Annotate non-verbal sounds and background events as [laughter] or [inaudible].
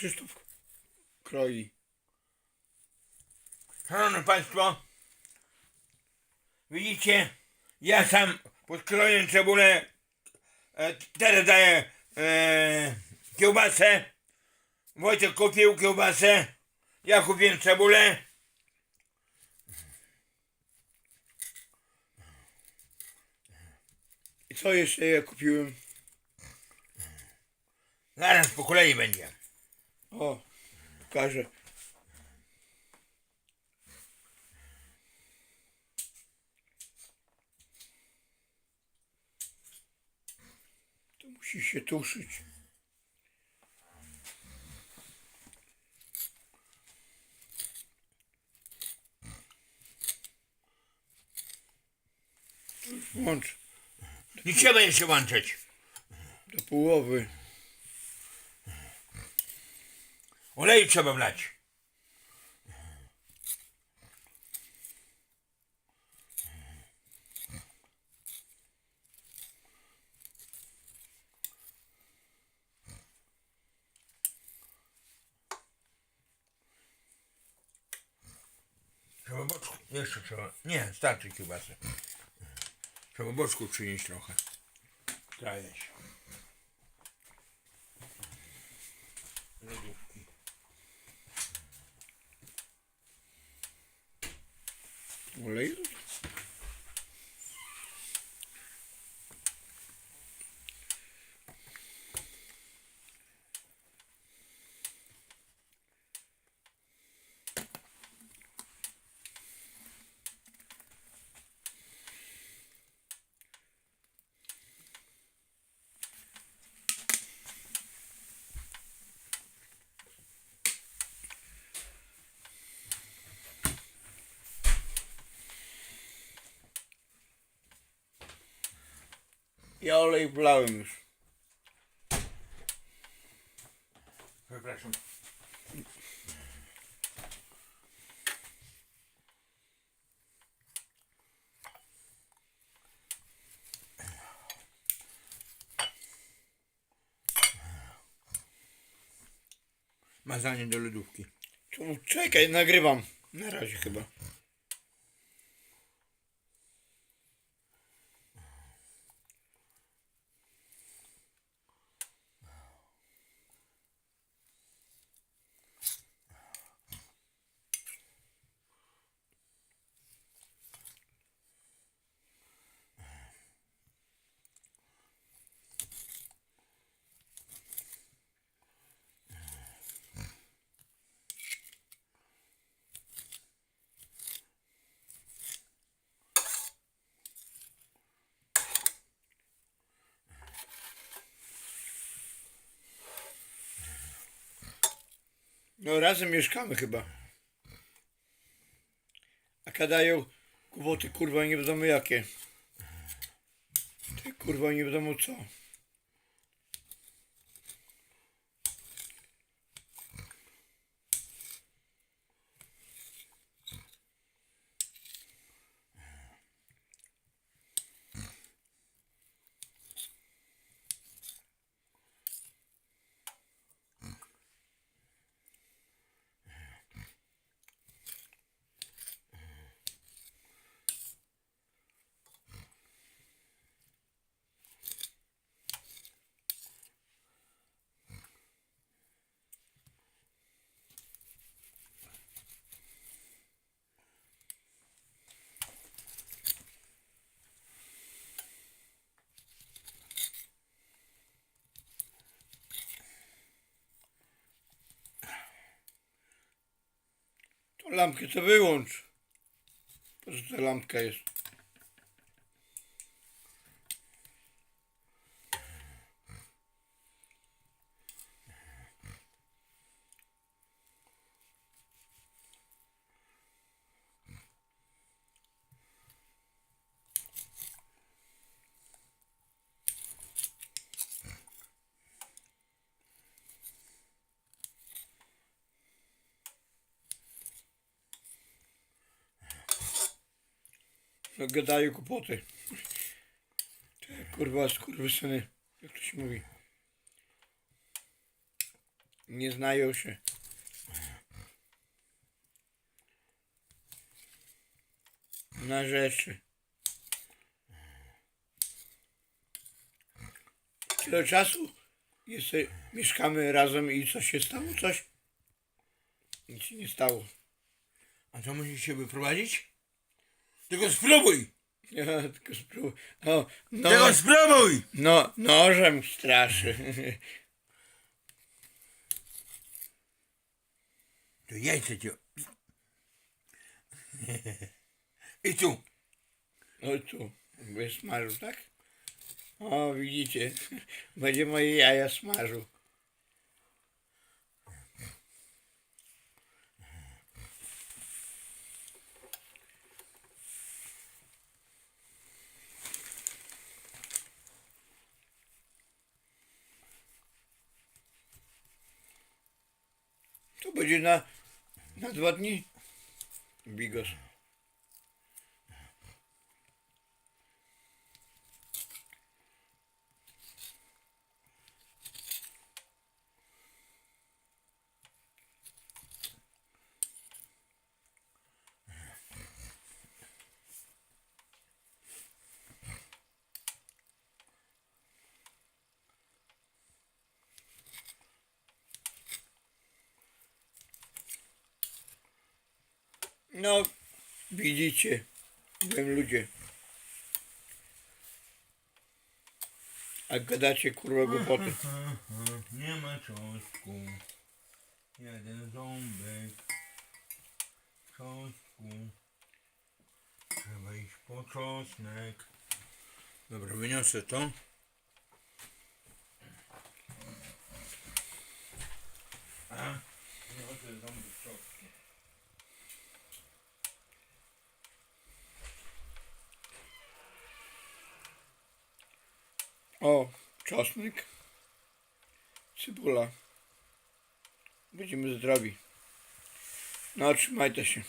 Krzysztof kroi. Szanowni Państwo, widzicie, ja sam podkroję cebulę, e, teraz daję e, kiełbasę, Wojtek kupił kiełbasę, ja kupiłem cebulę. I co jeszcze ja kupiłem? Zaraz po kolei będzie. O, pokażę. To musi się tuszyć. To już Włącz Nie trzeba jeszcze łączyć. do połowy. Oleju trzeba wlać. Trzeba boczku, jeszcze trzeba, nie, starczy kiełbasy. Trzeba boczku przynieść trochę. Trajeść. Lodówki. Olej? Ja olej wlałem już. Przepraszam. Mazanie do lodówki. Czekaj, nagrywam. Na razie chyba. No razem mieszkamy chyba. A kadają kłopoty kurwa nie wiadomo jakie. Te kurwa nie wiadomo co. To lampkę to wyłącz. Po co ta lampka jest? No gadają kłopoty. Te kurwa skurwysyny. Jak to się mówi? Nie znają się. Na rzeczy. Tyle czasu jest, mieszkamy razem i coś się stało? Coś? Nic się nie stało. A co musisz się wyprowadzić? Tylko spróbuj! Ja tylko spróbuję. O, no, Tylko spróbuj! no, nożem straszy. To jajce cię. I tu. O tu, wysmażył, tak? O, widzicie, będzie moje jaja smażył. To będzie na, na dwa dni. Bigos. No, widzicie, byłem ludzie. A gadacie kurwa głupoty. [laughs] Nie ma czosnku. Jeden ząbek. Czosnku. Trzeba iść po czosnek. Dobra, wyniosę to. A, wyniosę ząbek czosnku. O, czosnek, cebula. Będziemy zdrowi. No, trzymajcie się.